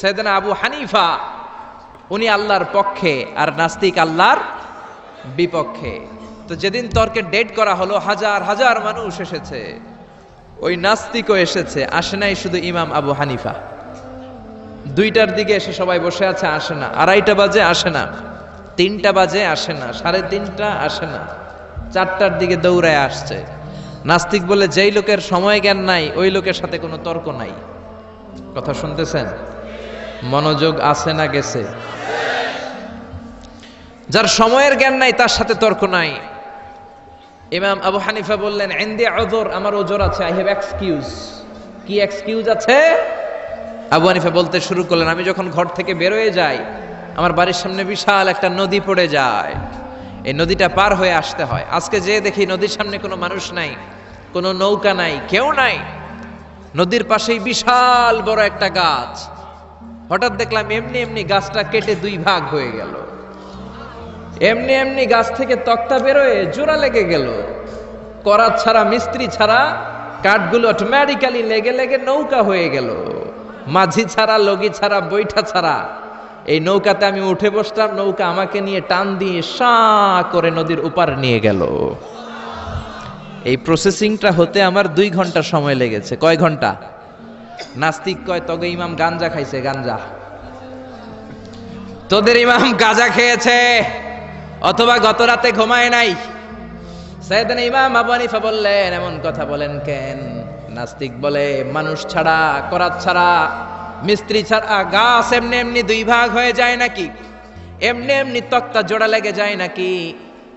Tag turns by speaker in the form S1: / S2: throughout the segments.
S1: সৈয়দনা আবু হানিফা, উনি আল্লাহর পক্ষে আর নাস্তিক আল্লাহর বিপক্ষে। তো যেদিন তর্কে ডেট করা হলো, হাজার হাজার মানুষ এসেছে। ওই নাস্তিকও এসেছে, আসে নাই শুধু ইমাম আবু হানিফা। দুইটার দিকে এসে সবাই বসে আছে, আসে না। আড়াইটা বাজে, আসে না। তিনটা বাজে, আসে না। সাড়ে তিনটা, আসে না। চারটার দিকে দৌড়ায় আসছে। নাস্তিক বলে, যেই লোকের সময় জ্ঞান নাই, ওই লোকের সাথে কোনো তর্ক নাই। কথা শুনতেছেন? মনোযোগ আছে না গেছে। যার সময়ের জ্ঞান নাই, তার সাথে তর্ক নাই। ইমাম আবু হানিফা বললেন এন্দি অজর আমার ওজোর আছে আই হ্যাভ এক্সকিউজ কি এক্সকিউজ আছে? আবু হানিফা বলতে শুরু করলেন, আমি যখন ঘর থেকে বেরোয় যাই, আমার বাড়ির সামনে বিশাল একটা নদী পড়ে যায়। এই নদীটা পার হয়ে আসতে হয়। আজকে যে দেখি নদীর সামনে কোনো মানুষ নাই, কোনো নৌকা নাই, কেউ নাই। নদীর পাশেই বিশাল বড় একটা গাছ। হঠাৎ দেখলাম এমনি এমনি গাছটা কেটে দুই ভাগ হয়ে গেল। এমনি এমনি গাছ থেকে তক্তা বেরোয়, জোড়া লেগে গেল। করাত ছাড়া, মিস্ত্রি ছাড়া কাঠগুলো অটোমেটিক্যালি লেগে লেগে নৌকা হয়ে গেল। মাঝি ছাড়া, লগি ছাড়া, বৈঠা ছাড়া। এই নৌকাতে আমি উঠে বসলাম, নৌকা আমাকে নিয়ে টান দিয়ে সা করে নদীর উপার নিয়ে গেল। এই প্রসেসিংটা হতে আমার দুই ঘণ্টা সময় লেগেছে। কয় ঘণ্টা? নাস্তিক কয় তবে ইমাম গাঞ্জা খাইছে, গাঞ্জা। তোদের ইমাম গাঁজা খেয়েছে, অথবা গত রাতে ঘুমায় নাই। সাইদান ইমাম আবু হানিফা বললেন, এমন কথা বলেন কেন? নাস্তিক বলে, মানুষ ছাড়া, করাত ছাড়া, মিস্ত্রি ছাড়া গাছ এমনি এমনি দুই ভাগ হয়ে যায় নাকি? এমনি এমনি তক্তা জোড়া লেগে যায় নাকি?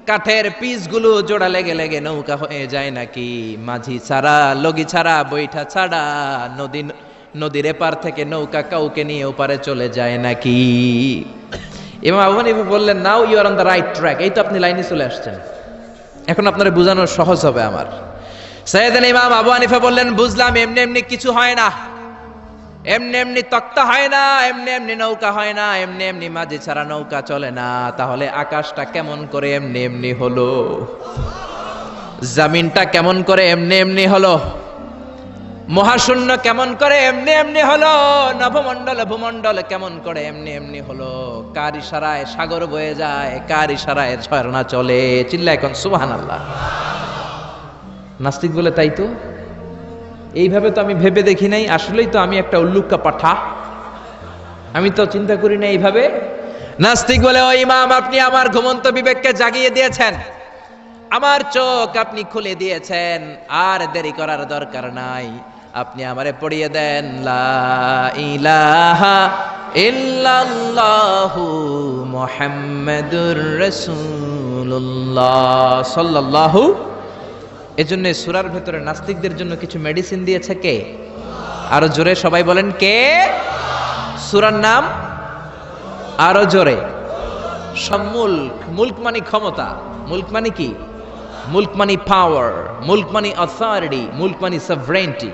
S1: কাঠের পিসগুলো জোড়া লেগে লেগে নৌকা হয়ে যায় নাকি? মাঝি ছাড়া, লগি ছাড়া, বৈঠা ছাড়া, নদী, নদীর এপার থেকে নৌকা কাউকে নিয়ে ওপারে চলে যায় নাকি? ইমাম আবু হানিফা বললেন now you are on the right track এই তো আপনি লাইনে চলে আসছেন। এখন আপনারা বোঝানো সহজ হবে আমার। সৈয়দান ইমাম আবু হানিফা বললেন, বুঝলাম, এমনি এমনি কিছু হয় না। এমনি এমনি তক্তা হয় না, এমনি এমনি নৌকা হয় না, এমনি এমনি মাঝে ছাড়া নৌকা চলে না। তাহলে আকাশটা কেমন করে এমনি এমনি হলো? জামিনটা কেমন করে এমনি এমনি হলো? মহাশূন্য কেমন করে এমনি এমনি হলো? নভমণ্ডল ভূমণ্ডল কেমন করে এমনি এমনি হলো? কার ইশারায় সাগর বয়ে যায়, কার ইশারায় ঝর্ণা চলে? চিল্লা এখন সুবাহান আল্লাহ নাস্তিক বলে তাই তো? এইভাবে তো আমি ভেবে দেখি নাই, আসলেই তো আমি একটা উল্লুক্কা পাঠা। আমি তো চিন্তা করি না এইভাবে। নাস্তিক বলে, ও ইমাম, আপনি আমার ঘুমন্ত বিবেককে জাগিয়ে দিয়েছেন। আমার চোখ আপনি খুলে দিয়েছেন, আর দেরি করার দরকার নাই। আপনি আমারে পড়িয়ে দেন, লা ইলাহা ইল্লাল্লাহু মুহাম্মাদুর সাল্লাল্লাহু এজন্য সুরার ভেতরে নাস্তিকদের জন্য কিছু মেডিসিন দিয়েছে কে? আরও জোরে সবাই বলেন কে? সুরার নাম আরও জোরে। সম্মুল্ক মুল্ক মানে ক্ষমতা। মুল্ক মানে কি? মুল্ক মানে পাওয়ার মুল্ক মানে অথরিটি মুল্ক মানে সভরেন্টি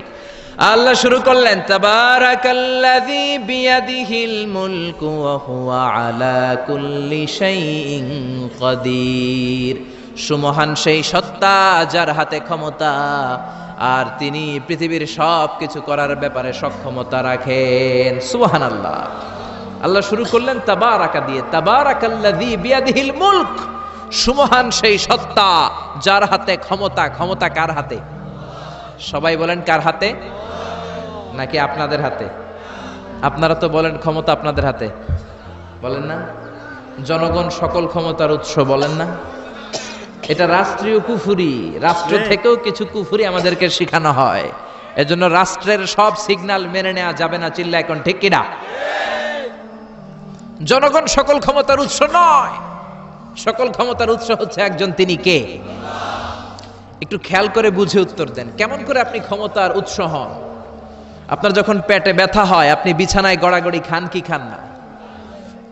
S1: আল্লাহ শুরু করলেন, তাবারাকাল্লাযী বিয়াদিহিল মুলকু ওয়া হুয়া আলা কুল্লি শাইইন কাদির। সুমহান সেই সত্তা যার হাতে ক্ষমতা, আর তিনি পৃথিবীর সব কিছু করার ব্যাপারে সক্ষমতা রাখেন। সুবহান আল্লাহ আল্লাহ শুরু করলেন তাবার তাবারাকা দিয়ে। তাবারাকাল্লাযী বিয়াদিহিল মুলক। সুমহান সেই সত্তা যার হাতে ক্ষমতা। ক্ষমতা কার হাতে? সবাই বলেন কার হাতে? নাকি আপনাদের হাতে? আপনারা তো বলেন ক্ষমতা আপনাদের হাতে। বলেন না। জনগণ সকল ক্ষমতার উৎস বলেন না। এটা রাষ্ট্রীয় কুফুরি। রাষ্ট্র থেকেও কিছু কুফুরি আমাদেরকে শেখানো হয়। এজন্য রাষ্ট্রের সব সিগন্যাল মেনে নেওয়া যাবে না চিল্লা এখন ঠিক কিনা? জনগণ সকল ক্ষমতার উৎস নয়। সকল ক্ষমতার উৎস হচ্ছে একজন তিনি কে? একটু খেয়াল করে বুঝে উত্তর দেন। কেমন করে আপনি ক্ষমতার উৎস হন? আপনার যখন পেটে ব্যথা হয় আপনি বিছানায় গড়াগড়ি খান কি খান না?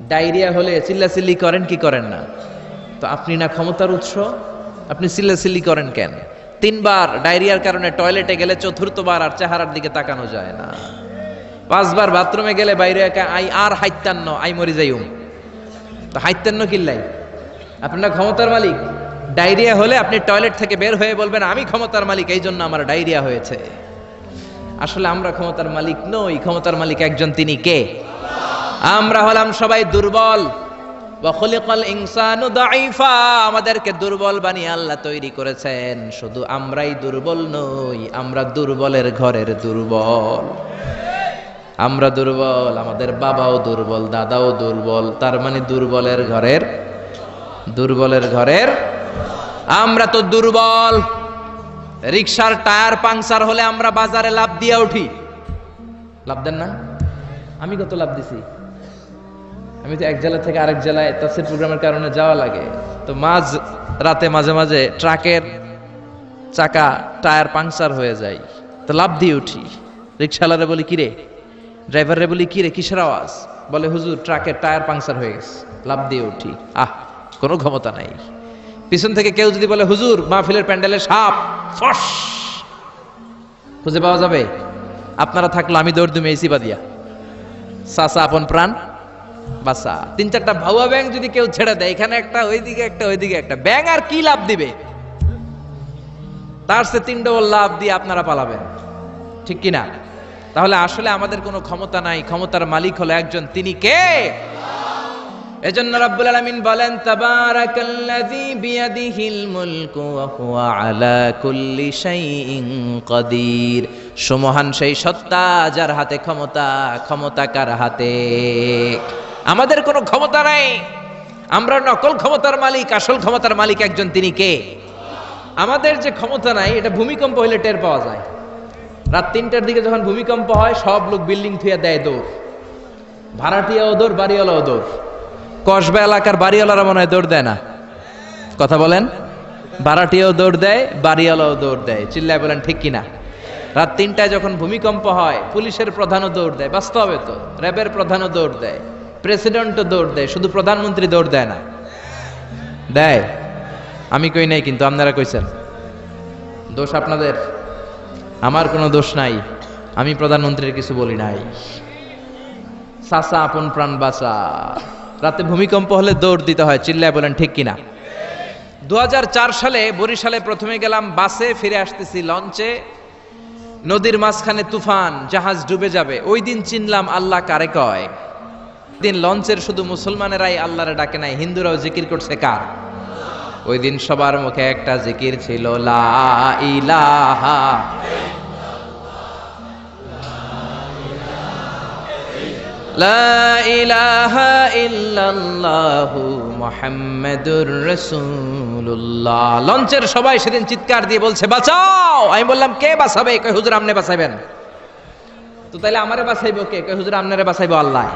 S1: ডায়রিয়া হলে চিল্লাচিল্লি করেন কি করেন না? তো আপনি না ক্ষমতার উৎস? আপনি চিল্লাচিল্লি করেন কেন? তিনবার ডায়রিয়ার কারণে টয়লেটে গেলে চতুর্থবার আর চেহারার দিকে তাকানো যায় না। পাঁচবার বাথরুমে গেলে বাইরে একা, আই আর হাইতান্ন আই মরি যাইউম তো হাইতান্ন কিল্লাই? আপনার ক্ষমতার মালিক? ডায়রিয়া হলে আপনি টয়লেট থেকে বের হয়ে বলবেন, আমি ক্ষমতার মালিক এই জন্য আমার ডায়রিয়া হয়েছে। আসলে আমরা ক্ষমতার মালিক নই, ক্ষমতার মালিক একজন তিনি কে? আমরা হলাম সবাই দুর্বল। ওয়াখলিকাল ইনসানু দাঈফা, আমাদেরকে দুর্বল বানিয়ে আল্লাহ তৈরি করেছেন। শুধু আমরাই দুর্বল নই, আমরা দুর্বলের ঘরের দুর্বল। আমরা দুর্বল, আমাদের বাবাও দুর্বল, দাদাও দুর্বল, তার মানে দুর্বলের ঘরের দুর্বলের ঘরের, আমরা তো দুর্বল। রিক্সার টায়ার পাংচার হলে আমরা বাজারে লাভ দিয়ে উঠি। লাভ দেন না? আমি কত লাভ দিছি? আমি তো এক জেলা থেকে আরেক জেলায় তাফসির প্রোগ্রামের কারণে যাওয়া লাগে। তো মাঝ রাতে মাঝে মাঝে ট্রাকের চাকা, টায়ার পাংচার হয়ে যায়। তো লাভ দিয়ে উঠি। রিক্সাওয়ালারে বলি কিরে ড্রাইভারে বলি কিরে কিসের আওয়াজ? বলে, হুজুর, ট্রাকের টায়ার পাংচার হয়ে গেছে। লাভ দিয়ে উঠি। আহ, কোনো ক্ষমতা নাই। পিছন থেকে কেউ যদি বলে, হুজুর, মাহফিলের প্যান্ডেলে সাপ ফস খুঁজে পাওয়া যাবে? আপনারা থাকল আমি দৌড় দুমে এসি বাদিয়া সাসা আপন প্রাণ। বাসা। তিন চারটা ভাউয়া ব্যাংক যদি কেউ ছেড়ে দেয়, এখানে একটা, ওইদিকে একটা ওইদিকে একটা। ব্যাং আর কি লাভ দিবে? তার সে তিন ডবল লাভ দিয়ে আপনারা পালাবেন। ঠিক কি না তাহলে আসলে আমাদের কোনো ক্ষমতা নাই। ক্ষমতার মালিক হলো একজন। তিনি কে? এজন্য রাব্বুল আলামিন বলেন, তাবারাকাল্লাযী বিয়াদিহিল মুলকু ওয়া হুয়া আলা কুল্লি শাইইন কাদির। সুমহান সেই সত্তা যার হাতে ক্ষমতা ক্ষমতা কার হাতে? আমাদের কোনো ক্ষমতা নাই। আমরা নকল ক্ষমতার মালিক, আসল ক্ষমতার মালিক একজন তিনি কে? আমাদের যে ক্ষমতা নাই, এটা ভূমিকম্প হলে টের পাওয়া যায়। রাত তিনটার দিকে যখন ভূমিকম্প হয়, সব লোক বিল্ডিং থুয়ে দেয় দৌড়। ভাড়াটিয়া ওদর বাড়িওয়ালা ওদর কসবা এলাকার বাড়িওয়ালারা মনে হয় দৌড় দেয় না। কথা বলেন? ভাড়াটিয়াও দৌড় দেয়, বাড়িওয়ালাও দৌড় দেয়। চিল্লায় বলেন, ঠিক কিনা? রাত তিনটায় যখন ভূমিকম্প হয়, পুলিশের প্রধানও দৌড় দেয়। বাস্তবে তো, র্যাবের প্রধানও দৌড় দেয়। প্রেসিডেন্টও দৌড় দেয়, শুধু প্রধানমন্ত্রী দৌড় দেয় না। দেয়। আমি কই নাই কিন্তু আপনারা কইছেন। দোষ আপনাদের? আমার কোনো দোষ নাই। আমি প্রধানমন্ত্রীর কিছু বলি নাই। সাসা আপন প্রাণ বাঁচা। রাতে ভূমিকম্প হলে দৌড় দিতে হয়, চিল্লায় বলেন, ঠিক কিনা? দু হাজার চার সালে বরিশালে প্রথমে গেলাম বাসে, ফিরে আসতেছি লঞ্চে। নদীর মাঝখানে তুফান, জাহাজ ডুবে যাবে। ওই দিন চিনলাম আল্লাহ কারে কয়। দিন লঞ্চের শুধু মুসলমানেরাই আল্লাহরে ডাকে নাই, হিন্দুরাও জিকির করছে কার? ওই দিন সবার মুখে একটা জিকির ছিল, লা ইলাহা লা ইলাহা লঞ্চের সবাই সেদিন চিৎকার দিয়ে বলছে, বাঁচাও! আমি বললাম, কে বাঁচাবে? কই হুজুর, আপনি বাঁচাবেন? তো তাইলে আমারে বাঁচাইবো কে? কই হুজুর, আপনারে বাঁচাইবো আল্লাহ।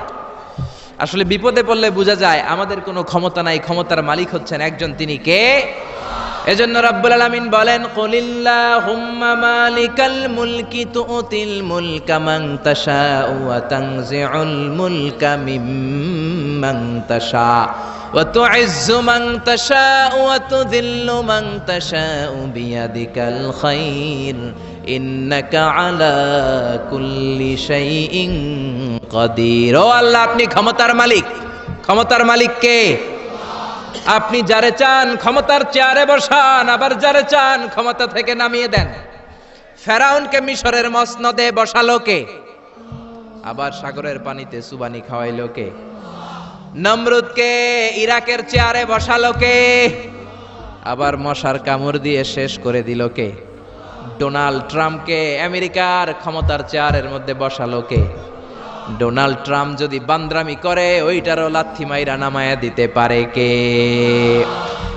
S1: আসলে বিপদে পড়লে বোঝা যায় আমাদের কোনো ক্ষমতা নাই, ক্ষমতার মালিক হচ্ছেন একজন তিনি কে? এজন্য রাব্বুল আলামিন বলেন, কুলিল্লাহুম্মা মালিকাল মুলকি তুতিল মুলকা মান তাশাউ ওয়া তানজিউল মুলকা মিম্মান তাশা ওয়া তুইজ্জু মান তাশাউ ওয়া তুযিল্লু মান তাশাউ বিয়াদিকাল খাইর। ইন্নাকা আলা কুল্লি শাইইন কাদির। ও আল্লাহ, আপনি ক্ষমতার মালিক। ক্ষমতার মালিক কে? আপনি যারে চান ক্ষমতার চেয়ারে বসান, আবার যারে চান ক্ষমতা থেকে নামিয়ে দেন। ফেরাউনকে মিশরের মসনদে বসালো কে? আবার সাগরের পানিতে সুবানি খাওয়াইলো কে? নমরুদকে ইরাকের চেয়ারে বসালো কে? আবার মশার কামড় দিয়ে শেষ করে দিল কে? ডোনাল্ড ট্রাম্পকে আমেরিকার ক্ষমতার চেয়ারের মধ্যে বসালো কে? ডোনাল্ড ট্রাম্প যদি বান্দ্রামি করে, ওইটারও লাথি মাইরা নামায়া দিতে পারে কে?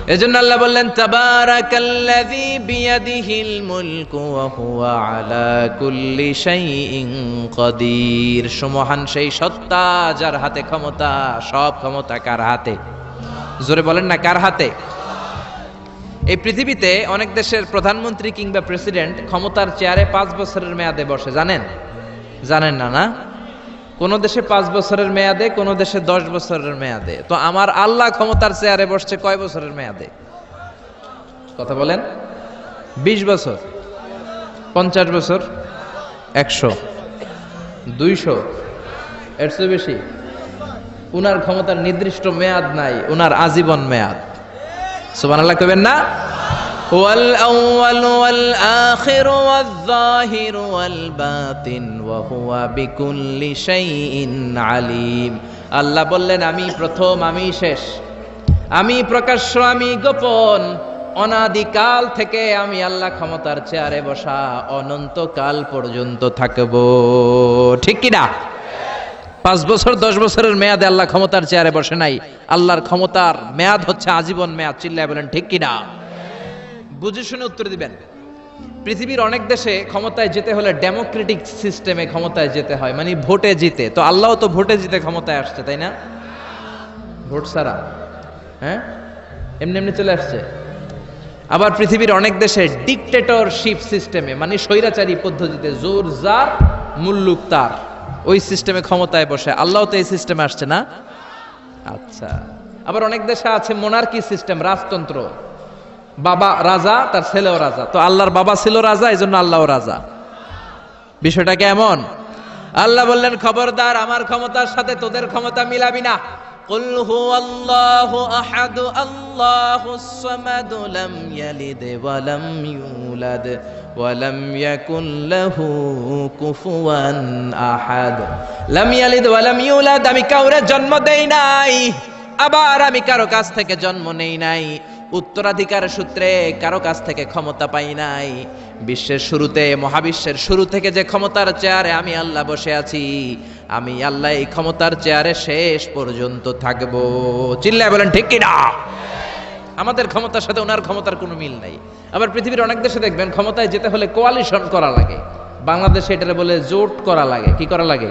S1: এজন্য আল্লাহ বললেন, তাবারাকাল্লাযী বিয়াদিহিল মুলকু ওয়া হুয়া আলা কুল্লি শাইইন কাদির সুমহান সেই সত্তা যার হাতে ক্ষমতা, সব ক্ষমতা কার হাতে? জোরে বলেন না, কার হাতে? এই পৃথিবীতে অনেক দেশের প্রধানমন্ত্রী কিংবা প্রেসিডেন্ট ক্ষমতার চেয়ারে পাঁচ বছরের মেয়াদে বসে, জানেন? জানেন না না? কোন দেশে পাঁচ বছরের মেয়াদে, কোন দেশে দশ বছরের মেয়াদে। তো আমার আল্লাহ ক্ষমতার চেয়ারে বসছে কয় বছরের মেয়াদে? কথা বলেন। বিশ বছর, পঞ্চাশ বছর, একশো, দুইশো, এর চেয়ে বেশি। উনার ক্ষমতার নির্দিষ্ট মেয়াদ নাই, উনার আজীবন মেয়াদ। সুবান আল্লাহ কবেন না? هو الأول والآخر والظاهر والباطن وهو بكل شيء عليم আল্লাহ বললেন আমি প্রথম আমি শেষ আমি প্রকাশ্য আমি গোপন অনাদিকাল থেকে আমি আল্লাহ ক্ষমতার চেয়ারে বসা অনন্তকাল পর্যন্ত থাকব ঠিক কি না পাঁচ বছর দশ বছরের মেয়াদে আল্লাহ ক্ষমতার চেয়ারে বসে নাই আল্লাহর ক্ষমতার মেয়াদ হচ্ছে আজীবন মেয়াদ চিল্লায় বলেন ঠিক কি না বুঝে শুনে উত্তর দিবেন। পৃথিবীর অনেক দেশে ক্ষমতায় যেতে হলে ডেমোক্রেটিক সিস্টেমে ক্ষমতায় যেতে হয় মানে ভোটে জিতে। তো আল্লাহ তো ভোটে জিতে ক্ষমতায় আসছে, তাই না? ভোট ছাড়া। হ্যাঁ? এমনি এমনি চলে আসছে। আবার পৃথিবীর অনেক দেশে ডিকটেটরশিপ সিস্টেমে মানে স্বৈরাচারী পদ্ধতিতে জোর, জার, মুল্লুক, তার। ওই সিস্টেমে ক্ষমতায় বসে। আল্লাহ তো এই সিস্টেমে আসছে না? আচ্ছা। আবার অনেক দেশে আছে মোনার্কি সিস্টেম রাজতন্ত্র। বাবা রাজা তার ছেলেও রাজা তো আল্লাহর বাবা ছিল রাজা এই জন্য আল্লাহও রাজা বিষয়টা কেমন আল্লাহ বললেন খবরদার আমার ক্ষমতার সাথে তোদের ক্ষমতা মিলাবি না قل هو الله أحد الله الصمد لم يلد ولم يولد ولم يكن له كفوا أحد لم يلد ولم يولد আমি কাউরে জন্ম দেই নাই আবার আমি কারো কাছ থেকে জন্ম নেই নাই উত্তরাধিকার সূত্রে কারও কাছ থেকে ক্ষমতা পাই নাই। বিশ্বের শুরুতে, মহাবিশ্বের শুরু থেকে যে ক্ষমতার চেয়ারে আমি আল্লাহ বসে আছি, আমি আল্লাহ এই ক্ষমতার চেয়ারে শেষ পর্যন্ত থাকব। চিল্লায় বলেন, ঠিক কিনা? আমাদের ক্ষমতার সাথে ওনার ক্ষমতার কোনো মিল নাই। আবার পৃথিবীর অনেক দেশে দেখবেন, ক্ষমতায় যেতে হলে কোয়ালিশন করা লাগে। বাংলাদেশে এটা বলে জোট করা লাগে। কি করা লাগে?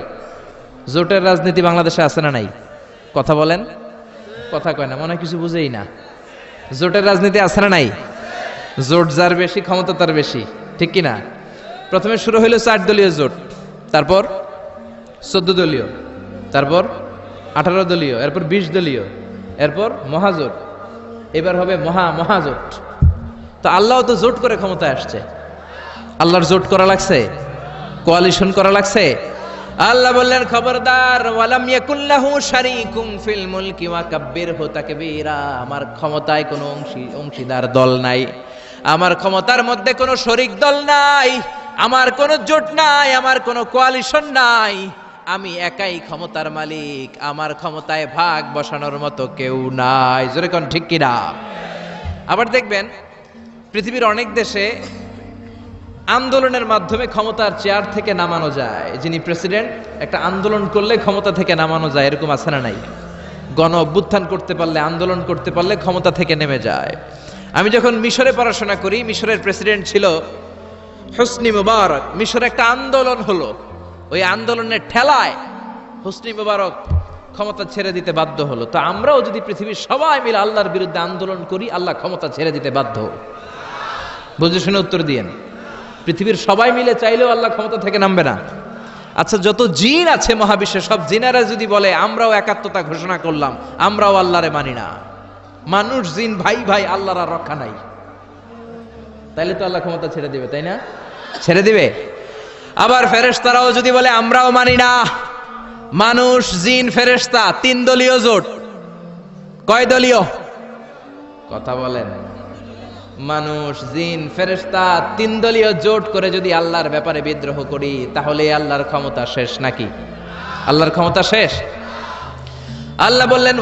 S1: জোটের রাজনীতি বাংলাদেশে আছে না নাই? কথা বলেন? কথা কয় না, মনে কিছু বুঝেই না। জোটের রাজনীতি আছে না নাই? জোট যার বেশি, ক্ষমতা তার বেশি, ঠিক কি না প্রথমে শুরু হইল চার দলীয় জোট, তারপর চোদ্দ দলীয়, তারপর আঠারো দলীয়, এরপর বিশ দলীয়, এরপর মহাজোট, এবার হবে মহা মহাজোট। তো আল্লাহ তো জোট করে ক্ষমতায় আসছে। আল্লাহর জোট করা লাগছে? কোয়ালিশন করা লাগছে? আল্লাহ বললেন, খবরদার, ওয়ালাম ইয়াকুল্লাহু শারীকুম ফিল মুলকি ওয়া কাব্বিরহু তাকবীরা। আমার ক্ষমতায় কোনো অংশী, অংশীদার দল নাই। আমার ক্ষমতার মধ্যে কোনো শরিক দল নাই। আমার কোনো জোট নাই, আমার কোনো কোয়ালিশন নাই। আমি একাই ক্ষমতার মালিক। আমার ক্ষমতায় ভাগ বসানোর মতো কেউ নাই। যেরকম ঠিক কিনা? আবার দেখবেন, পৃথিবীর অনেক দেশে আন্দোলনের মাধ্যমে ক্ষমতার চেয়ার থেকে নামানো যায়। যিনি প্রেসিডেন্ট, একটা আন্দোলন করলে ক্ষমতা থেকে নামানো যায়, এরকম আছে না নাই? গণ অভ্যুত্থান করতে পারলে, আন্দোলন করতে পারলে ক্ষমতা থেকে নেমে যায়। আমি যখন মিশরে পড়াশোনা করি, মিশরের প্রেসিডেন্ট ছিল হোসনি মুবারক। মিশরে একটা আন্দোলন হলো। ওই আন্দোলনের ঠেলায় হোসনি মুবারক ক্ষমতা ছেড়ে দিতে বাধ্য হলো। তো আমরাও যদি পৃথিবীর সবাই মিলে আল্লাহর বিরুদ্ধে আন্দোলন করি, আল্লাহ ক্ষমতা ছেড়ে দিতে বাধ্য। বুঝে শুনে উত্তর দিয়েন। পৃথিবীর সবাই মিলে চাইলেও আল্লাহ ক্ষমতা থেকে নামবে না। আচ্ছা যত জিন আছে মহাবিশ্বে, সব জিনারা যদি বলে, আমরাও একাত্মতা ঘোষণা করলাম, আমরাও আল্লাহরে মানি না। মানুষ, জিন, ভাই ভাই, আল্লাহর আর রক্ষা নাই। তাইলে তো আল্লাহ ক্ষমতা ছেড়ে দিবে, তাই না? ছেড়ে দিবে? আবার ফেরেশতারাও যদি বলে, আমরাও মানি না। মানুষ, জিন, ফেরেশতা, তিন দলীয় জোট। কয় দলীয়? কথা বলেন। মানুষ, জিন, ফেরেশতা তিন দলীয় জোট করে যদি আল্লাহর ব্যাপারে বিদ্রোহ করি, তাহলে আল্লাহর ক্ষমতা শেষ নাকি? আল্লাহর ক্ষমতা শেষ? আল্লাহ বললেন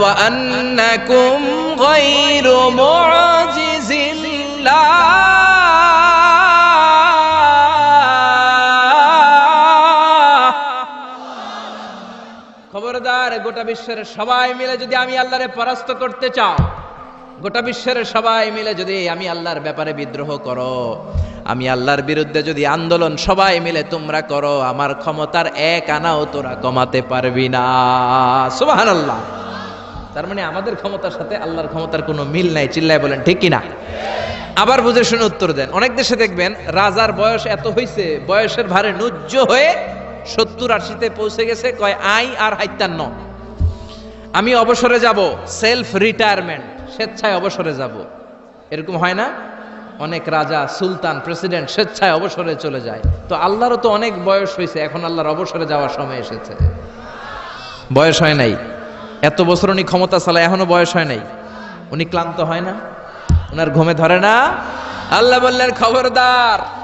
S1: খবরদার, গোটা বিশ্বের সবাই মিলে যদি আমি আল্লাহরে পরাস্ত করতে চাও গোটা বিশ্বের সবাই মিলে যদি আমি আল্লাহর ব্যাপারে বিদ্রোহ করো, আমি আল্লাহর বিরুদ্ধে যদি আন্দোলন সবাই মিলে তোমরা করো, আমার ক্ষমতার এক আনাও তোরা কমাতে পারবি না। সুবাহান আল্লাহ তার মানে আমাদের ক্ষমতার সাথে আল্লাহর ক্ষমতার কোনো মিল নাই, চিল্লায় বলেন, ঠিক কিনা? আবার বুঝে শুনে উত্তর দেন। অনেক দেশে দেখবেন, রাজার বয়স এত হইছে, বয়সের ভারে নুজ্জ হয়ে সত্তর আশিতে পৌঁছে গেছে, কয় আই আর হাইতান্ন আমি অবসরে যাব সেলফ রিটায়ারমেন্ট স্বেচ্ছায় অবসরে যাব। এরকম হয় না? অনেক রাজা, সুলতান, প্রেসিডেন্ট স্বেচ্ছায় অবসরে চলে যায়। তো আল্লাহরও তো অনেক বয়স হয়েছে এখন আল্লাহর অবসরে যাওয়ার সময় এসেছে। বয়স হয় নাই? এত বছর উনি ক্ষমতা চালায়, এখনও বয়স হয় নাই? উনি ক্লান্ত হয় না? ওনার ঘুমে ধরে না? আল্লাহ বললেন, খবরদার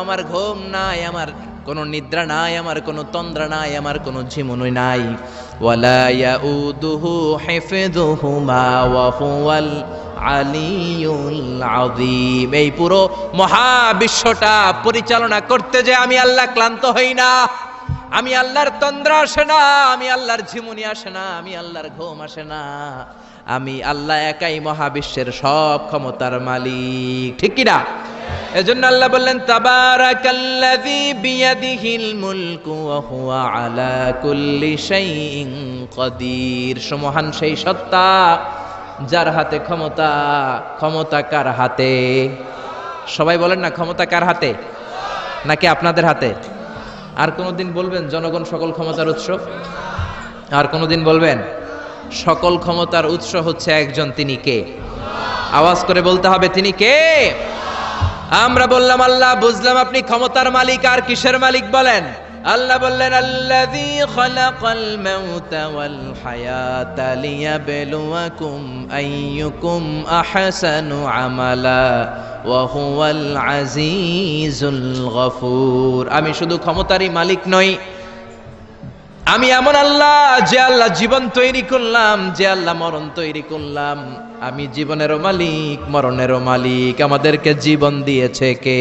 S1: আমার ঘুম নাই, আমার কোনো নিদ্রা নাই, আমার কোনো তন্দ্রা নাই, আমার কোনো ঝিমুনি নাই। ওয়ালা ইয়াউদুহু হিফযুহুমা ওয়া আলিয়ুল আযীম। এই পুরো মহাবিশ্বটা পরিচালনা করতে যে আমি আল্লাহ ক্লান্ত হই না, আমি আল্লাহর তন্দ্রা আসে না, আমি আল্লাহর ঝিমুনি আসে না, আমি আল্লাহর ঘুম আসে না। আমি আল্লাহ একাই মহাবিশ্বের সব ক্ষমতার মালিক। ঠিক কি না এজন্য আল্লাহ বললেন, তাবারাকাল্লাযী বিয়াদিহিল মুলকু ওয়া হুয়া আলা কুল্লি শাইইন কাদির সমহান সেই সত্তা, যার হাতে ক্ষমতা ক্ষমতা কার হাতে? সবাই বলেন না, ক্ষমতা কার হাতে? নাকি আপনাদের হাতে? আর কোনোদিন বলবেন, জনগণ সকল ক্ষমতার উৎস আর কোনোদিন বলবেন সকল ক্ষমতার উৎস হচ্ছে একজন, তিনি কে? আওয়াজ করে বলতে হবে, তিনি কে? আমরা বললাম, আল্লাহ, বুঝলাম আপনি ক্ষমতার মালিক, আর কিসের মালিক বলেন? আল্লাহ বললেন আহসানু আমালা আজিজুল গফুর। আমি শুধু ক্ষমতারই মালিক নই আমি এমন আল্লাহ যে আল্লাহ জীবন তৈরি করলাম, যে আল্লাহ মরণ তৈরি করলাম। আমি জীবনেরও মালিক, মরণেরও মালিক। আমাদেরকে জীবন দিয়েছে কে?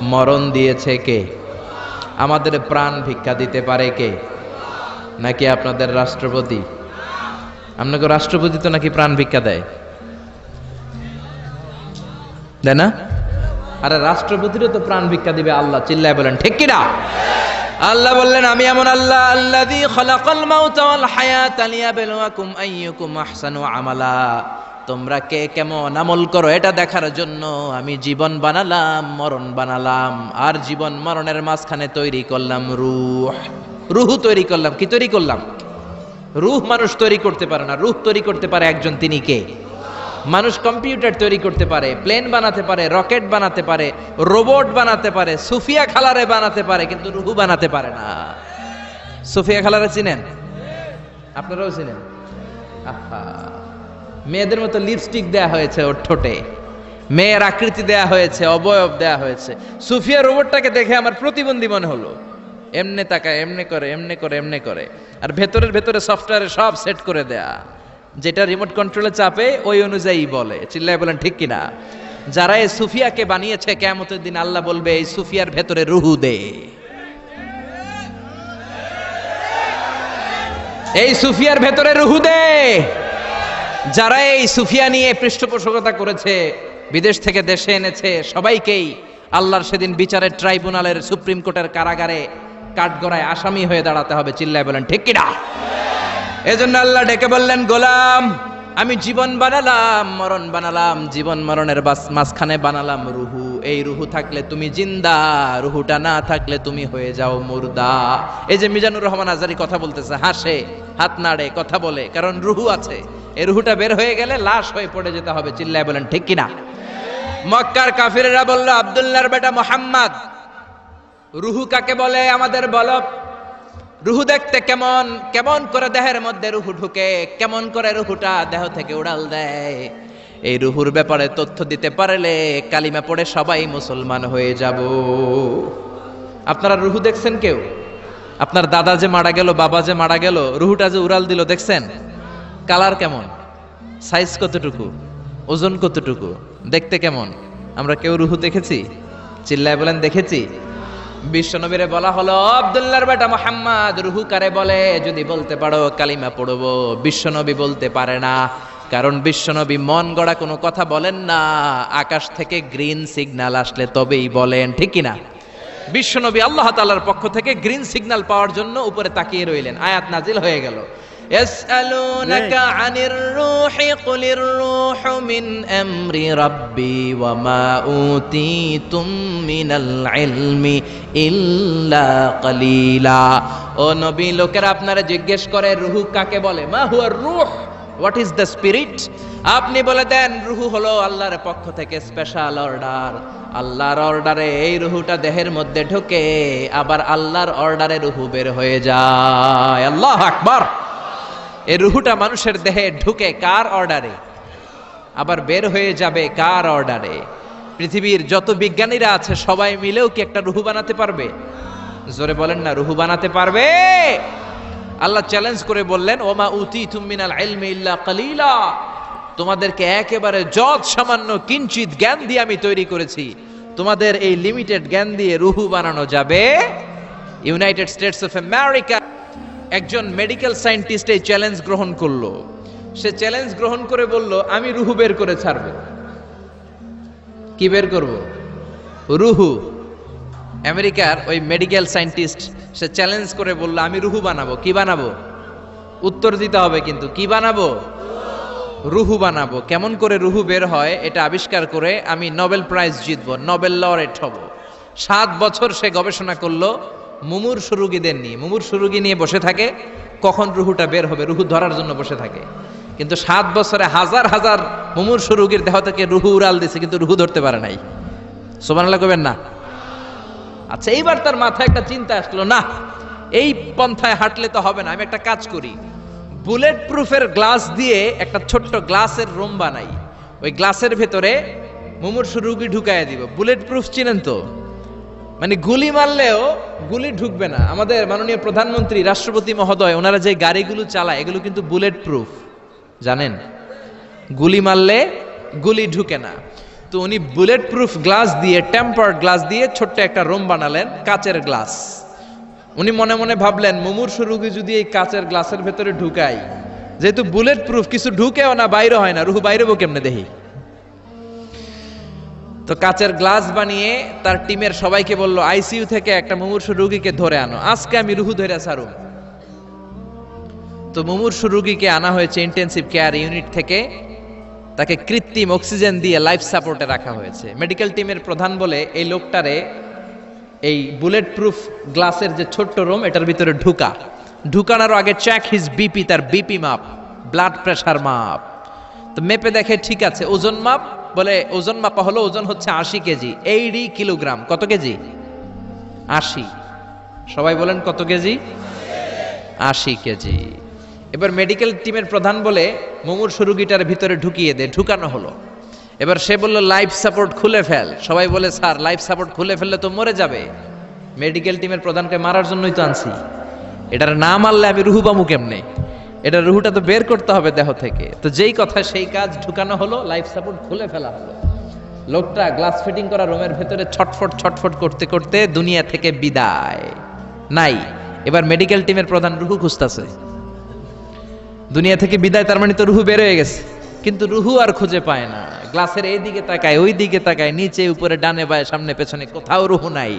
S1: মরণ দিয়েছে কে? আমাদের প্রাণ ভিক্ষা দিতে পারে কে? নাকি আপনাদের রাষ্ট্রপতি? আপনাকে রাষ্ট্রপতি তো নাকি প্রাণ ভিক্ষা দেয়? দেয় না? আরে রাষ্ট্রপতিরও তো প্রাণ ভিক্ষা দিবে আল্লাহ, চিল্লায় বলেন, ঠিক কিনা? আল্লাহ বললেন, আমি এমন আল্লাহ আল্লাযী খালাকাল মাউতা ওয়াল হায়াতা লিয়াবলুয়াকুম আইয়ুকুম আহসানু আমালা। তোমরা কে কেমন আমল করো এটা দেখার জন্য আমি জীবন বানালাম, মরণ বানালাম, আর জীবন মরণের মাঝখানে তৈরি করলাম রূহ। রুহ তৈরি করলাম, কি তৈরি করলাম? রুহ মানুষ তৈরি করতে পারে না, রুহ তৈরি করতে পারে একজন, তিনি কে? মানুষ কম্পিউটার তৈরি করতে পারে, প্লেন বানাতে পারে, রকেট বানাতে পারে, রোবট বানাতে পারে, সুফিয়া খালারে বানাতে পারে, কিন্তু রুহু বানাতে পারে না। সুফিয়া খালারে চিনেন? আপনারাও চিনেন? মেয়েদের মতো লিপস্টিক দেয়া হয়েছে ওর ঠোঁটে। মেয়ের আকৃতি দেয়া হয়েছে, অবয়ব দেয়া হয়েছে। সুফিয়া রোবটটাকে দেখে আমার প্রতিবন্ধী মনে হলো। এমনে তাকায়, এমনে করে এমনে করে এমনে করে। আর ভেতরের ভেতরে সফটওয়্যারে সব সেট করে দেয়া। যেটা রিমোট কন্ট্রোলে চাপে, ওই অনুযায়ী বলে। চিল্লায় বলেন, ঠিক কিনা? যারা এই সুফিয়াকে বানিয়েছে কেমতের দিন আল্লাহ বলবে, এই সুফিয়ার ভেতরে রুহু দে। এই সুফিয়ার ভেতরে রুহু দে। যারা এই সুফিয়া নিয়ে পৃষ্ঠপোষকতা করেছে, বিদেশ থেকে দেশে এনেছে, সবাইকেই আল্লাহর সেদিন বিচারের ট্রাইব্যুনালের সুপ্রিম কোর্টের কারাগারে কাঠগড়ায় আসামি হয়ে দাঁড়াতে হবে। চিল্লায় বলেন, ঠিক কিনা? এজন্য আল্লাহ ডেকে বললেন, গোলাম, আমি জীবন বানালাম, মরণ বানালাম, জীবন মরণের মাঝখানে বানালাম রুহু। এই রুহু থাকলে তুমি জিন্দা, রুহুটা না থাকলে তুমি হয়ে যাও মুর্দা। এই যে মিজানুর রহমান আজারি কথা বলতেছে, হাসে, হাত নাড়ে, কথা বলে, কারণ রুহু আছে। এই রুহুটা বের হয়ে গেলে লাশ হয়ে পড়ে যেতে হবে, চিল্লায় বলেন, ঠিক কিনা? মক্কার কাফিরেরা বলল, আব্দুল্লাহর বেটা মোহাম্মদ। রুহু কাকে বলে? আমাদের বল রুহু দেখতে কেমন কেমন করে দেহের মধ্যে রুহু ঢুকে, কেমন করে রুহুটা দেহ থেকে উড়াল দেয়? এই রুহুর ব্যাপারে তথ্য দিতে পারলে কালিমা পড়ে সবাই মুসলমান হয়ে যাব। আপনারা রুহু দেখছেন কেউ? আপনার দাদা যে মারা গেল, বাবা যে মারা গেল, রুহুটা যে উড়াল দিল, দেখছেন? কালার কেমন? সাইজ কতটুকু? ওজন কতটুকু? দেখতে কেমন? আমরা কেউ রুহু দেখেছি? চিল্লায় বলেন, দেখেছি? বিশ্বনবীরে বলা হলো, আবদুল্লাহর বেটা মোহাম্মদ রুহু কারে বলে? যদি বলতে পারো, কালিমা পড়ব। বিশ্বনবী বলতে পারে না, কারণ বিশ্বনবী মন গড়া কোনো কথা বলেন না। আকাশ থেকে গ্রিন সিগনাল আসলে তবেই বলেন, ঠিক কিনা? বিশ্বনবী আল্লাহ তালার পক্ষ থেকে গ্রিন সিগনাল পাওয়ার জন্য উপরে তাকিয়ে রইলেন। আয়াত নাজিল হয়ে গেল। يسألونك عن الروح قل الروح من أمر ربي وما أوتيتم من العلم إلا قليلا ও নবী লোকেরা আপনারা জিজ্ঞেস করে রুহু কাকে বলে মা হুয়া রুহ হোয়াট ইজ দ্য স্পিরিট আপনি বলে দেন রুহু হলো আল্লাহর পক্ষ থেকে স্পেশাল অর্ডার আল্লাহর অর্ডারে এই রুহুটা দেহের মধ্যে ঢোকে আবার আল্লাহর অর্ডারে রুহু বের হয়ে যায় আল্লাহ আকবার এই রুহুটা মানুষের দেহে ঢুকে কার অর্ডারে? আবার বের হয়ে যাবে কার অর্ডারে? পৃথিবীর যত বিজ্ঞানীরা আছে, সবাই মিলেও কি একটা রুহু বানাতে পারবে? জোরে বলেন না, রুহু বানাতে পারবে? আল্লাহ চ্যালেঞ্জ করে বললেন, ওমা উতি তুমিনাল কালিলা। তোমাদেরকে একেবারে যত সামান্য কিঞ্চিত জ্ঞান দিয়ে আমি তৈরি করেছি, তোমাদের এই লিমিটেড জ্ঞান দিয়ে রুহু বানানো যাবে? ইউনাইটেড স্টেটস অফ আমেরিকা একজন মেডিকেল সায়েন্টিস্ট এই চ্যালেঞ্জ গ্রহণ করল। সে চ্যালেঞ্জ গ্রহণ করে বলল, আমি রুহু বের করে ছাড়ব। কি বের করব? রুহু। আমেরিকার ওই মেডিকেল সায়েন্টিস্ট সে চ্যালেঞ্জ করে বলল, আমি রুহু বানাবো। কি বানাবো? উত্তর দিতে হবে কিন্তু। কি বানাবো? রুহু বানাবো। কেমন করে রুহু বের হয় এটা আবিষ্কার করে আমি নোবেল প্রাইজ জিতবো নোবেল লরেট হব। সাত বছর সে গবেষণা করল মুমুর সুরুগীদের নিয়ে মুমুর সুরুগী নিয়ে বসে থাকে, কখন রুহুটা বের হবে? রুহু ধরার জন্য বসে থাকে। কিন্তু সাত বছরে হাজার হাজার মুমুর সুরুগীর দেহ থেকে রুহু উড়াল দিছে, কিন্তু রুহু ধরতে পারে নাই। সোমানাল্লাহ কবেন না? আচ্ছা এইবার তার মাথায় একটা চিন্তা আসলো, না, এই পন্থায় হাঁটলে তো হবে না, আমি একটা কাজ করি। বুলেট প্রুফের গ্লাস দিয়ে একটা ছোট্ট গ্লাসের রুম বানাই। ওই গ্লাসের ভেতরে মুমুর রুগী ঢুকায় দিব। বুলেট প্রুফ চিনেন তো? মানে গুলি মারলেও গুলি ঢুকবে না। আমাদের মাননীয় প্রধানমন্ত্রী, রাষ্ট্রপতি মহোদয়, ওনারা যে গাড়িগুলো চালায়, এগুলো কিন্তু বুলেট প্রুফ জানেন? গুলি মারলে গুলি ঢুকে না। তো উনি বুলেট প্রুফ গ্লাস দিয়ে টেম্পার্ড গ্লাস দিয়ে ছোট্ট একটা রুম বানালেন, কাচের গ্লাস উনি মনে মনে ভাবলেন, মুমূর্ষু রুগী যদি এই কাচের গ্লাসের ভেতরে ঢুকাই যেহেতু বুলেট প্রুফ কিছু ঢুকেও না, বাইরে হয় না, রুহু বাইরে কেমনে দেখি? তো কাচের গ্লাস বানিয়ে তার টিমের সবাইকে বলল, আইসিইউ থেকে একটা মুমূর্ষু রুগীকে ধরে আনো। আজকে আমি রুহু ধরে সারুম তো মুমূর্ষু রুগীকে আনা হয়েছে ইন্টেন্সিভ কেয়ার ইউনিট থেকে। তাকে কৃত্রিম অক্সিজেন দিয়ে লাইফ সাপোর্টে রাখা হয়েছে। মেডিকেল টিমের প্রধান বলে, এই লোকটারে এই বুলেট প্রুফ গ্লাসের যে ছোট্ট রুম এটার ভিতরে ঢুকা। ঢুকানোর আগে চেক হিজ বিপি তার বিপি মাপ ব্লাড প্রেশার মাপ। তো মেপে দেখে, ঠিক আছে, ওজন মাপ বলে ওজন মাপা হলো ওজন হচ্ছে আশি কেজি। Eighty kilogram. কত কেজি? আশি। সবাই বলেন কত কেজি? আশি কেজি। এবার মেডিকেল টিমের প্রধান বলে মুমুর রুগীটার ভিতরে ঢুকিয়ে দে, ঢুকানো হলো। এবার সে বলল লাইফ সাপোর্ট খুলে ফেল। সবাই বলে, স্যার লাইফ সাপোর্ট খুলে ফেললে তো মরে যাবে। মেডিকেল টিমের প্রধানকে মারার জন্যই তো আনছি। এটার না মারলে আমি রুহুবামু কেমনে? এটা রুহুটা তো বের করতে হবে দেহ থেকে। তো যেই কথা সেই কাজ ঢুকানো হলো লাইফ সাপোর্ট খুলে ফেলা হলো। লোকটা গ্লাস ফিটিং করা রুমের ভেতরে ছটফট ছটফট করতে করতে দুনিয়া থেকে বিদায়। নাই, এবার মেডিকেল টিমের প্রধান রুহু খুঁজতেছে। দুনিয়া থেকে বিদায়, তার মানে তো রুহু বের হয়ে গেছে। কিন্তু রুহু আর খুঁজে পায় না। গ্লাসের এই দিকে তাকায় ওই দিকে তাকায়, নিচে, উপরে, ডানে, বায়, সামনে, পেছনে, কোথাও রুহু নাই।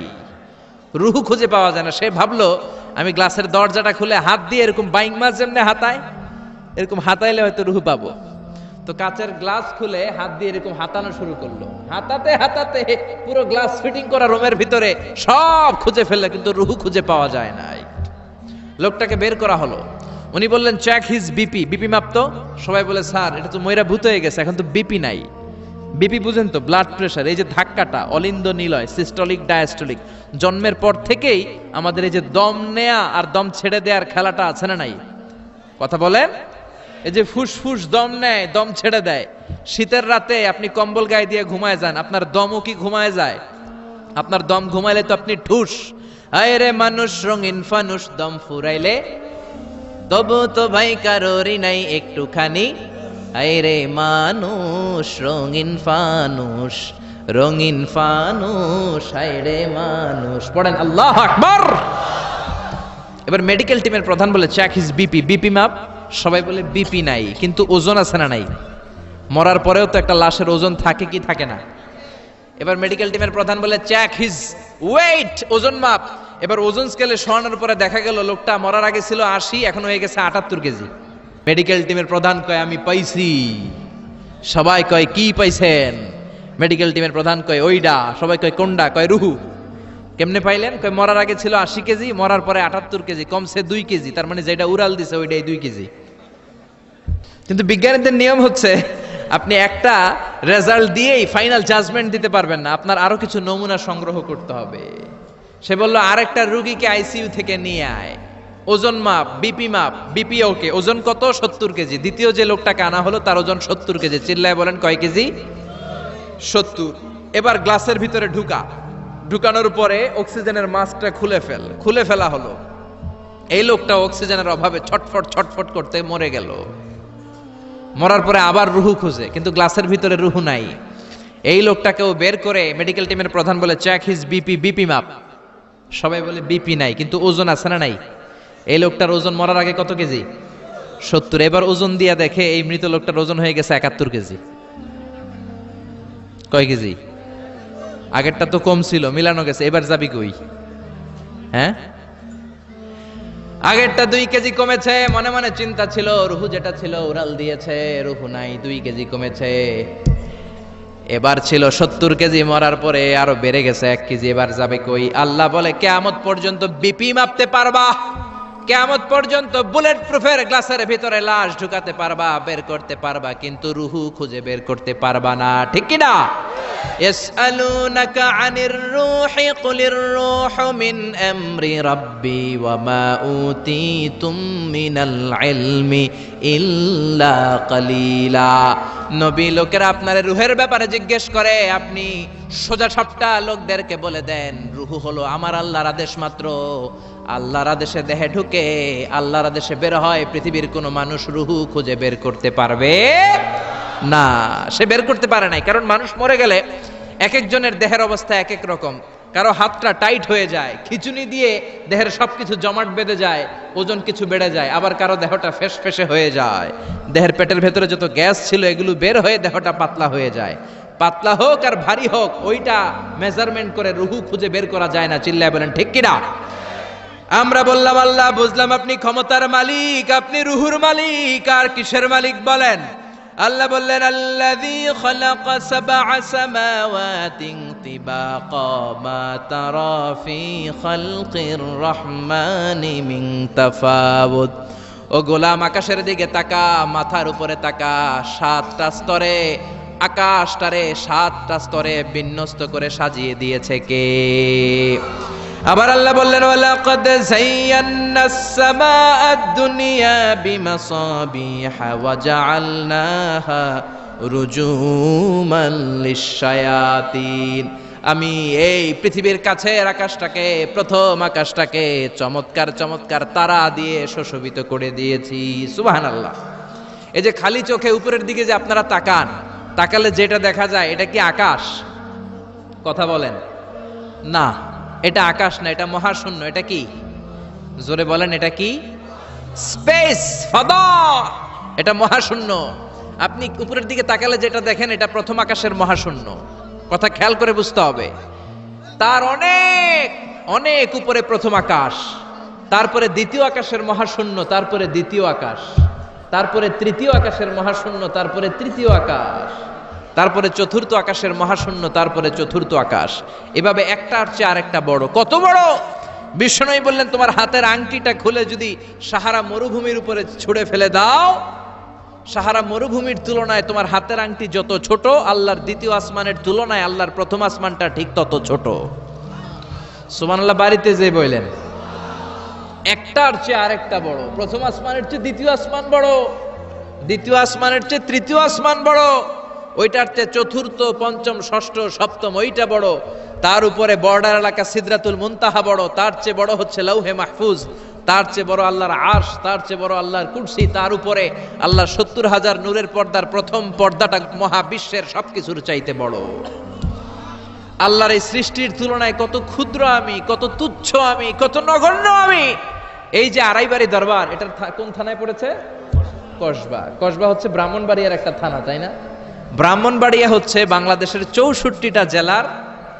S1: রুহু খুঁজে পাওয়া যায় না। সে ভাবলো, আমি গ্লাসের দরজাটা খুলে হাত দিয়ে এরকম বাইং মাছ যেমনি হাতায়, এরকম হাতাইলে হয়তো রুহু পাবো। তো কাচের গ্লাস খুলে হাত দিয়ে এরকম হাতানো শুরু করল। হাতাতে হাতাতে পুরো গ্লাস ফিটিং করা রুমের ভিতরে সব খুঁজে ফেলল, কিন্তু রুহু খুঁজে পাওয়া যায় নাই। লোকটাকে বের করা হলো। উনি বললেন চেক হিজ বিপি বিপি মাপতো? সবাই বলে, স্যার, এটা তো ময়রা ভূত হয়ে গেছে, এখন তো বিপি নাই। বিপি বুঝেন তো ব্লাড প্রেশার এই যে ধাক্কাটা অলিন্দ নিলয় সিস্টলিক ডায়াস্টলিক জন্মের পর থেকেই আমাদের এই যে দম নেয়া আর দম ছেড়ে দেওয়ার খেলাটা আছে না নাই? কথা বলেন? এই যে ফুসফুস দম নেয়, দম ছেড়ে দেয়। শীতের রাতে আপনি কম্বল গায়ে দিয়ে ঘুমায় যান, আপনার দমও কি ঘুমায় যায়? আপনার দম ঘুমাইলে তো আপনি ঠুস। আয় রে মানুষ, রঙিন ফানুষ দম ফুরাইলে। তবু তো ভাই কারোরই নাই একটুখানি। আয় রে মানুষ, রঙিন ফানুষ রঙিন ফানুষ আয় রে মানুষ। পড়েন, আল্লাহ আকবার! এবার মেডিকেল টিমের প্রধান বলে চেক হিজ বিপি বিপি মাপ সবাই বলে বিপি নাই, কিন্তু ওজন আছে না নাই? মরার পরেও তো একটা লাশের ওজন থাকে কি থাকে না? এবার মেডিকেল টিমের প্রধান বলে চেক হিজ ওয়েট ওজন মাপ এবার ওজন স্কেলে শোয়ানোর পরে দেখা গেল, লোকটা মরার আগে ছিল আশি, এখন হয়ে গেছে আটাত্তর কেজি। মেডিকেল টিমের প্রধান কয়, আমি পাইছি। সবাই কয়, কি পাইছেন? মেডিকেল টিমের প্রধান কয় ওইডা সবাই কয়, কোনডা? কয়, রুহু। কেমনে পাইলেন? কয়, মরার আগে ছিল আশি কেজি, মরার পরে আটাত্তর কেজি, কমছে দুই কেজি। তার মানে যেটা উড়াল দিছে ওইটাই দুই কেজি। কিন্তু বিজ্ঞানীদের নিয়ম হচ্ছে, আপনি একটা রেজাল্ট দিয়েই ফাইনাল জাজমেন্ট দিতে পারবেন না, আপনার আরও কিছু নমুনা সংগ্রহ করতে হবে। সে বলল, আরেকটা রুগীকে আইসিইউ থেকে নিয়ে আয়। ওজন মাপ, বিপি মাপ বিপি ওকে ওজন কত? সত্তর কেজি। দ্বিতীয় যে লোকটাকে আনা হলো, তার ওজন সত্তর কেজি। চিল্লায় বলেন, কয় কেজি? সত্তর। এবার গ্লাসের ভিতরে ঢুকা। ঢুকানোর পরে অক্সিজেনের মাস্কটা খুলে ফেল। খুলে ফেলা হলো। এই লোকটা অক্সিজেনের অভাবে ছটফট ছটফট করতে মরে গেল। মরার পরে আবার রুহু খুঁজে, কিন্তু গ্লাসের ভিতরে রুহু নাই। এই লোকটাকেও বের করে মেডিকেল টিমের প্রধান বলে চেক হিজ বিপি বিপি মাপ। সবাই বলে, বিপি নাই, কিন্তু ওজন আছে না নাই? এই লোকটার ওজন মরার আগে কত কেজি? সত্তর। এবার ওজন দিয়া দেখে এই মৃত লোকটার ওজন হয়ে গেছে একাত্তর কেজি। কয় কেজি? আগেরটা তো কম ছিল, মিলানো গেছে, এবার যাবি কই? হ্যাঁ? আগেরটা দুই কেজি কমেছে, মনে মনে চিন্তা ছিল, রুহু যেটা ছিল উড়াল দিয়েছে, রুহু নাই, দুই কেজি কমেছে। এবার ছিল সত্তর কেজি, মরার পরে আরও বেড়ে গেছে এক কেজি, এবার যাবে কই? আল্লাহ বলে, কেয়ামত পর্যন্ত বিপি মাপতে পারবা। কেয়ামত পর্যন্ত বুলেট প্রুফের গ্লাসের ভিতরে লাশ ঢুকাতে পারবা, বের করতে পারবা, কিন্তু রুহু খুঁজে বের করতে পারবা না। ঠিক কিনা আনির ইল্লা নবী লোকেরা আপনার রুহের ব্যাপারে জিজ্ঞেস করে, আপনি সোজা সবটা লোকদেরকে বলে দেন, রুহু হলো আমার আল্লাহর আদেশ মাত্র। আল্লাহর আদেশে দেহে ঢুকে, আল্লাহর আদেশে বের হয়, পৃথিবীর কোনো মানুষ রুহু খুঁজে বের করতে পারবে না। সে বের করতে পারে নাই, কারণ মানুষ মরে গেলে এক একজনের দেহের অবস্থা এক এক রকম। কারও হাতটা টাইট হয়ে যায়, খিচুনি দিয়ে দেহের সবকিছু জমাট বেঁধে যায়, ওজন কিছু বেড়ে যায়, আবার কারও দেহটা ফেস ফেসে হয়ে যায়। দেহের পেটের ভেতরে যত গ্যাস ছিল, এগুলো বের হয়ে দেহটা পাতলা হয়ে যায়। পাতলা হোক আর ভারী হোক, ওইটা মেজারমেন্ট করে রুহু খুঁজে বের করা যায় না। চিল্লায় বলেন, ঠিক কিনা? আমরা বললাম, আল্লাহ, বুঝলাম আপনি ক্ষমতার মালিক, আপনি রুহুর মালিক, আর কিসের মালিক বলেন? আল্লাহ বললেন খালকির রহমানি মিন ও গোলাম, আকাশের দিকে তাকা, মাথার উপরে তাকা, সাতটা স্তরে, আকাশটারে সাতটা স্তরে বিন্যস্ত করে সাজিয়ে দিয়েছে কে? আবার আল্লাহ বললেন, ওয়ালাকাদ যায়্যানাস সামাআদ দুনিয়া বিমাসাবিহা ওয়া জাআলনাহা রুজুমান লিশ-শায়াতিন। আমি এই পৃথিবীর কাছের আকাশটাকে, প্রথম আকাশটাকে চমৎকার চমৎকার তারা দিয়ে সুশোভিত করে দিয়েছি। সুবহানাল্লাহ। এই যে খালি চোখে উপরের দিকে যে আপনারা তাকান, তাকালে যেটা দেখা যায়, এটা কি আকাশ? কথা বলেন। না। এটা আকাশ না, এটা মহাশূন্য, এটা কি? জোরে বলেন, এটা কি? স্পেস এটা মহাশূন্য। আপনি উপরের দিকে তাকালে যেটা দেখেন, এটা প্রথম আকাশের মহাশূন্য। কথা খেয়াল করে বুঝতে হবে। তার অনেক অনেক উপরে প্রথম আকাশ। তারপরে দ্বিতীয় আকাশের মহাশূন্য, তারপরে দ্বিতীয় আকাশ। তারপরে তৃতীয় আকাশের মহাশূন্য, তারপরে তৃতীয় আকাশ। তারপরে চতুর্থ আকাশের মহাশূন্য, তারপরে চতুর্থ আকাশ। এভাবে একটার চেয়ে আরেকটা বড়। কত বড়? বিষ্ণুই বললেন, তোমার হাতের আংটিটা খুলে যদি সাহারা মরুভূমির উপরে ছুড়ে ফেলে দাও। সাহারা মরুভূমির তুলনায় তোমার হাতের আংটি যত ছোট, আল্লাহর দ্বিতীয় আসমানের তুলনায় আল্লাহর প্রথম আসমানটা ঠিক তত ছোট। সুমানাল্লাহ বাড়িতে যে বললেন, একটার চেয়ে আরেকটা বড়। প্রথম আসমানের চেয়ে দ্বিতীয় আসমান বড়। দ্বিতীয় আসমানের চেয়ে তৃতীয় আসমান বড়। ওইটার চেয়ে চতুর্থ, পঞ্চম, ষষ্ঠ, সপ্তম, ওইটা বড়। তার উপরে বর্ডার এলাকা সিদরাতুল মুনতাহা বড়। তার চেয়ে বড় হচ্ছে লৌহে মাহফুজ। তার চেয়ে বড় আল্লাহর আশ তার চেয়ে বড় আল্লাহর কুরসি। তার উপরে আল্লাহর সত্তর হাজার নূরের পর্দার প্রথম পর্দাটা মহাবিশ্বের সবকিছুর চাইতে বড়। আল্লাহর এই সৃষ্টির তুলনায় কত ক্ষুদ্র আমি, কত তুচ্ছ আমি, কত নগণ্য আমি। এই যে আড়াইবাড়ি দরবার এটা কোন থানায় পড়েছে? কসবা। কসবা হচ্ছে ব্রাহ্মণবাড়িয়ার একটা থানা, তাই না? ব্রাহ্মণবাড়িয়া হচ্ছে বাংলাদেশের চৌষট্টিটা জেলার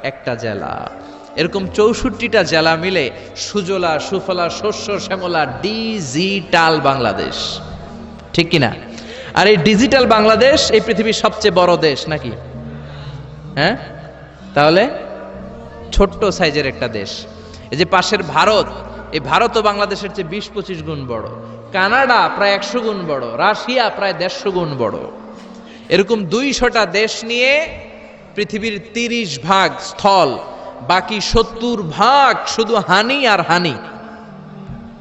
S1: একটা জেলা। এরকম চৌষট্টিটা জেলা মিলে সুজলা, সুফলা, শস্য, শ্যামলা, ডিজিটাল বাংলাদেশ। ঠিক কিনা আর এই ডিজিটাল বাংলাদেশ এই পৃথিবীর সবচেয়ে বড় দেশ নাকি? হ্যাঁ? তাহলে ছোট্ট সাইজের একটা দেশ। এই যে পাশের ভারত, এই ভারত ও বাংলাদেশের চেয়ে বিশ পঁচিশ গুণ বড়। কানাডা প্রায় একশো গুণ বড়। রাশিয়া প্রায় দেড়শো গুণ বড়। এরকম দুইশোটা দেশ নিয়ে পৃথিবীর তিরিশ ভাগ স্থল, বাকি সত্তর ভাগ শুধু হানি আর হানি।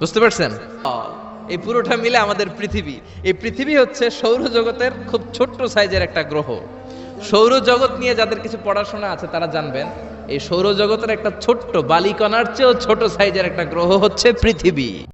S1: বুঝতে পারছেন? এই পুরোটা মিলে আমাদের পৃথিবী। এই পৃথিবী হচ্ছে সৌরজগতের খুব ছোট্ট সাইজের একটা গ্রহ। সৌরজগৎ নিয়ে যাদের কিছু পড়াশোনা আছে, তারা জানবেন, এই সৌরজগতের একটা ছোট্ট বালিকণার চেয়েও ছোট সাইজের একটা গ্রহ হচ্ছে পৃথিবী।